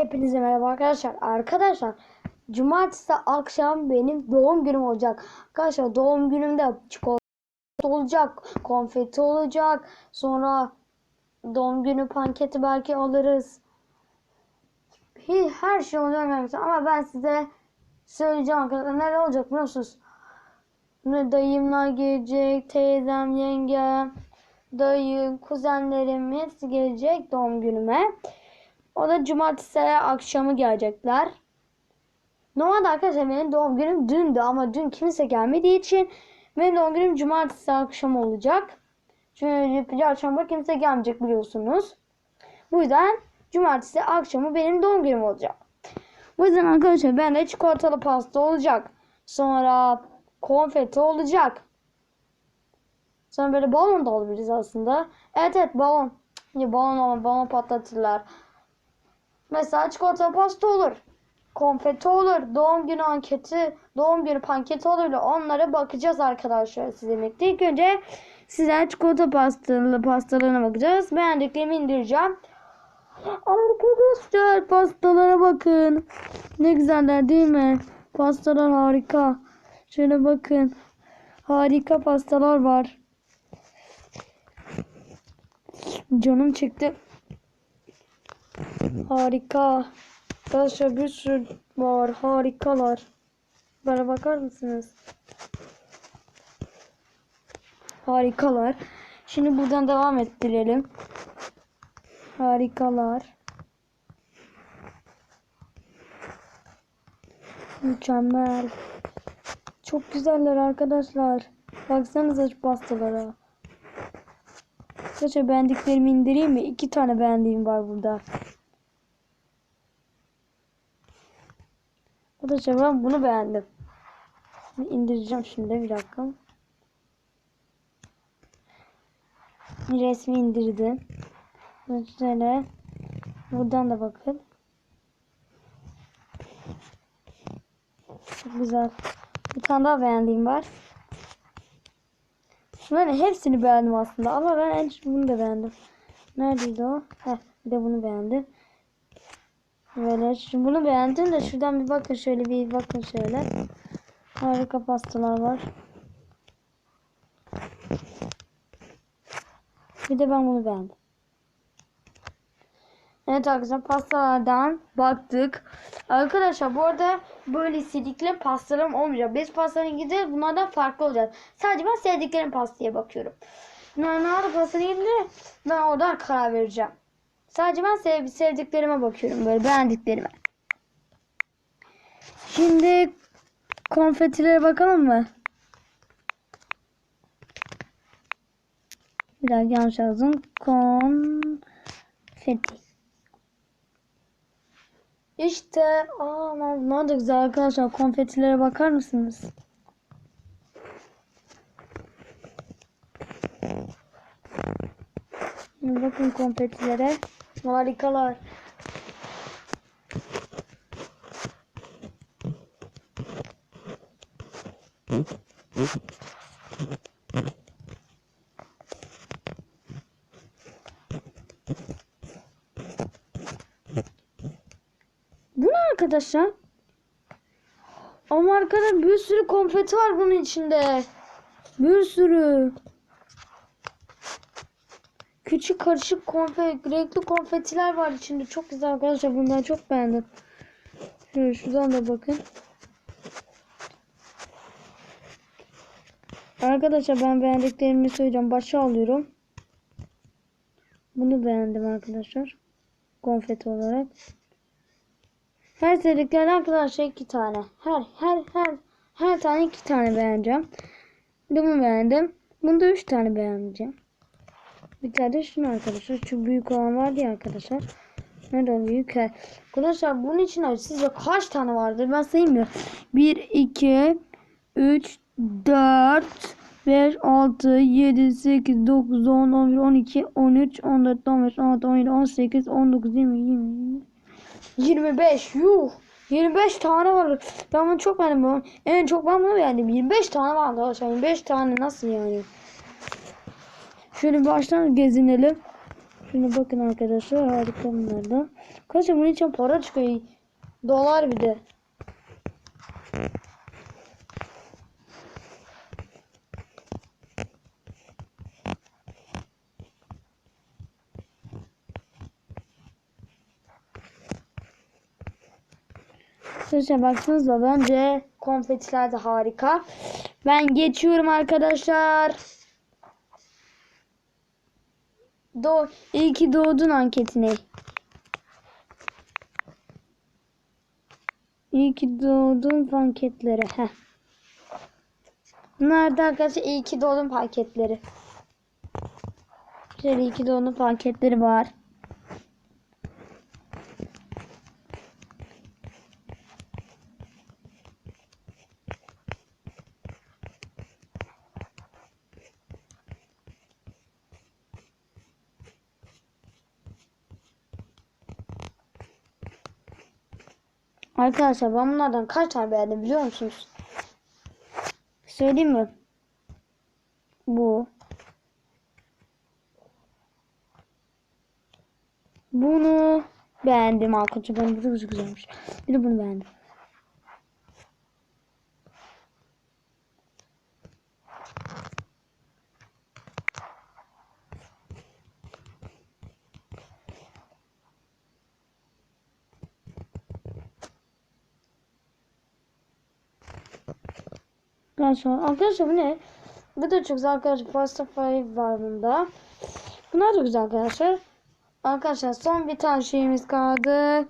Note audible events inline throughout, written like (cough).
Hepinize merhaba arkadaşlar. Arkadaşlar cumartesi akşam benim doğum günüm olacak. Arkadaşlar doğum günümde çikolata olacak, konfeti olacak. Sonra doğum günü panketi belki alırız. Her şey olacak arkadaşlar. Ama ben size söyleyeceğim arkadaşlar. Neler olacak biliyor musunuz? Dayımlar gelecek, teyzem, yengem, dayı, kuzenlerim hepsi gelecek doğum günüme. O da cumartesi akşamı gelecekler. Normalde arkadaşlar benim doğum günüm dündü ama dün kimse gelmediği için benim doğum günüm cumartesi akşamı olacak. Çünkü çarşamba kimse gelmeyecek biliyorsunuz. Bu yüzden cumartesi akşamı benim doğum günüm olacak. Bu yüzden arkadaşlar bende çikolatalı pasta olacak. Sonra konfeti olacak. Sonra böyle balon da alabiliriz aslında. Evet evet balon. Ya balon ama balon patlatırlar. Mesela çikolata pasta olur. Konfeti olur. Doğum günü anketi, doğum günü panketi olur. Onlara bakacağız arkadaşlar size birlikte. İlk önce size çikolata pastalı pastalarına bakacağız. Beğendiklerimi indireceğim. Arkadaşlar pastalara bakın. Ne güzeller değil mi? Pastalar harika. Şöyle bakın. Harika pastalar var. Canım çıktı. Harika. Arkadaşlar bir sürü var. Harikalar. Bana bakar mısınız? Harikalar. Şimdi buradan devam ettirelim. Harikalar. Mükemmel. Çok güzeller arkadaşlar. Baksanıza şu pastalara. Arkadaşlar beğendiklerimi indireyim mi? İki tane beğendiğim var burada. Arkadaşlar ben bunu beğendim. İndireceğim şimdi bir dakika. Resmi indirdim. Şöyle. Buradan da bakın. Çok güzel. Bir tane daha beğendiğim var. Ben hepsini beğendim aslında ama ben en çok bunu da beğendim. Neredeydi o? Heh, bir de bunu beğendim. Böyle şimdi bunu beğendim de şuradan bir bakın şöyle bir bakın şöyle. Harika pastalar var. Bir de ben bunu beğendim. Evet arkadaşlar pastalardan baktık. Arkadaşlar bu arada böyle istediklerim pastalarım olmayacak. Biz pastanın gideceğiz. Bunlardan farklı olacak. Sadece ben sevdiklerim pastaya bakıyorum. Nerede pastanın gidince ben oradan karar vereceğim. Sadece ben sev sevdiklerime bakıyorum. Böyle beğendiklerime. Şimdi konfetilere bakalım mı? Bir daha yanlış yazdım. Konfeti. İşte aa ne da güzel arkadaşlar konfetilere bakar mısınız? Bakın konfetilere. Harikalar. Bu ne arkadaşlar? Ama arkadaşlar bir sürü konfeti var bunun içinde. Bir sürü. Küçük karışık konfeti, renkli konfetiler var içinde. Çok güzel arkadaşlar. Bunları çok beğendim. Şöyle şuradan da bakın. Arkadaşlar ben beğendiklerimi söyleyeceğim. Başa alıyorum. Bunu beğendim arkadaşlar. Konfeti olarak. Her sevdiklerden arkadaşlar iki tane. Her her her her tane iki tane beğeneceğim. Bunu beğendim. Bunda üç tane beğeneceğim. Bir tane de şunu arkadaşlar. Şu büyük olan vardı ya arkadaşlar. Nerede büyük? Arkadaşlar bunun için sizce kaç tane vardır? Ben sayayım mı? 1, 2, 3, 4, 5, 6, 7, 8, 9, 10, 11, 12, 13, 14, 15, 16, 17, 18, 19, 20, 20, 25. Yuh. 25 tane var. Ben bunu çok beğendim. En çok ben bunu beğendim. 25 tane var arkadaşlar. 25 tane nasıl yani? Şöyle baştan gezinelim. Şimdi bakın arkadaşlar harika bunlardan. Arkadaşlar bunun için para çıkıyor. Dolar bir de. Arkadaşlar baksanıza bence konfetiler de harika. Ben geçiyorum arkadaşlar. Do İyi ki doğdun anketine. İyi ki doğdun panketlere. Heh. Nerede arkadaşlar iyi ki doğdun paketleri. Şöyle iyi ki doğdun paketleri var. Arkadaşlar ben bunlardan kaç tane beğendim biliyor musunuz? Söyleyeyim mi? Bu. Bunu beğendim arkadaşlar. Ben bu da güzelmiş. Bir de bunu beğendim. Arkadaşlar, arkadaşlar bu ne? Bu da çok güzel arkadaşlar. Pasta Five var bunda. Bunlar da güzel arkadaşlar. Arkadaşlar son bir tane şeyimiz kaldı.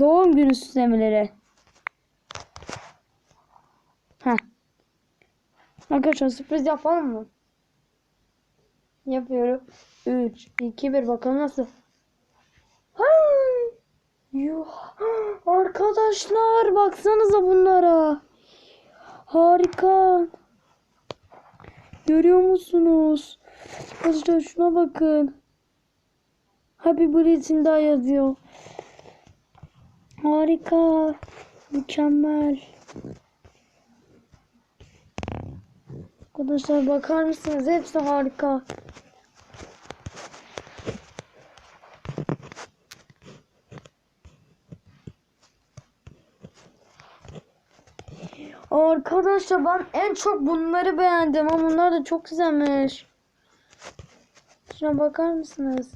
Doğum günü süslemeleri. Heh. Arkadaşlar sürpriz yapalım mı? Yapıyorum. 3, 2, 1 bakalım nasıl. Yuh. Arkadaşlar baksanıza bunlara. Harika. Görüyor musunuz? Arkadaşlar şuna bakın. Happy Birthday daha yazıyor. Harika. Mükemmel. Arkadaşlar bakar mısınız? Hepsi harika. Arkadaşlar ben en çok bunları beğendim ama bunlar da çok güzelmiş. Şuna bakar mısınız?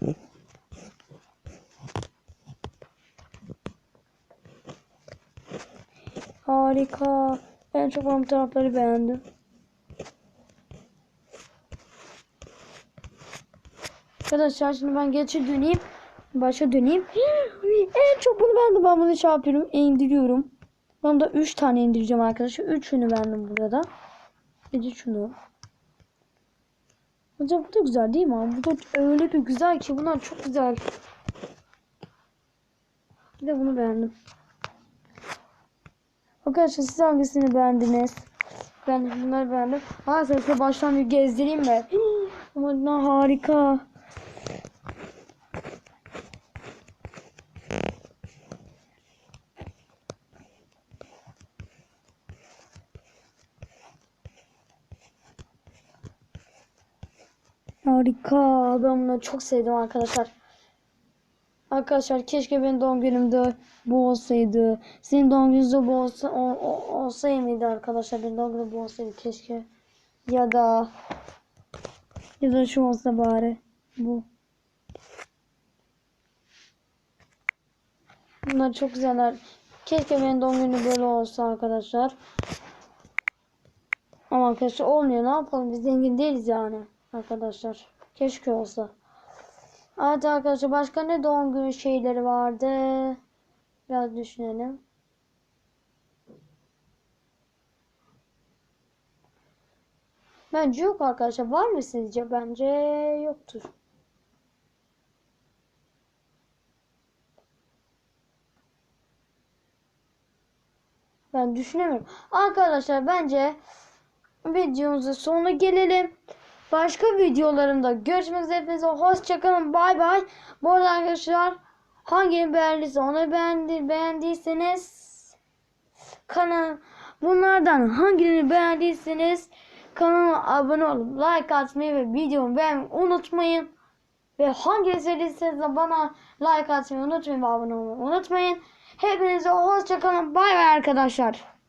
Harika. En çok ben bu tarafları beğendim. Arkadaşlar şimdi ben geçe döneyim. Başa döneyim. (gasps) en çok bunu beğendim. Ben bunu şey yapıyorum. indiriyorum. Ben de 3 tane indireceğim arkadaşlar. Üçünü beğendim burada. Bir de şunu. Acaba bu da güzel değil mi? Bu da öyle bir güzel ki bunlar çok güzel. Bir de bunu beğendim. Arkadaşlar siz hangisini beğendiniz? Ben bunları beğendim. Ha size baştan bir gezdireyim mi? Bunlar harika. Harika. Ben bunu çok sevdim arkadaşlar. Arkadaşlar keşke benim doğum günümde bu olsaydı. Senin doğum gününde bu olsa, o, o, olsaydı arkadaşlar? Benim doğum günüm bu olsaydı keşke. Ya da ya da şu olsa bari. Bu. Bunlar çok güzeller. Keşke benim doğum günüm böyle olsa arkadaşlar. Ama arkadaşlar olmuyor. Ne yapalım? Biz zengin değiliz yani. Arkadaşlar. Keşke olsa. Evet arkadaşlar başka ne doğum günü şeyleri vardı? Biraz düşünelim. Bence yok arkadaşlar. Var mı sizce? Bence yoktur. Ben düşünemiyorum. Arkadaşlar bence videomuzun sonuna gelelim. Başka videolarımda görüşmek üzere. Hepinize hoşçakalın. Bay bay. Bu arada arkadaşlar hangini beğendiyse onu beğendi, beğendiyseniz kanal bunlardan hangilerini beğendiyseniz kanalıma abone olup like atmayı ve videomu beğenmeyi unutmayın. Ve hangi istediyseniz de bana like atmayı unutmayın ve abone olmayı unutmayın. Hepinize hoşçakalın. Bay bay arkadaşlar.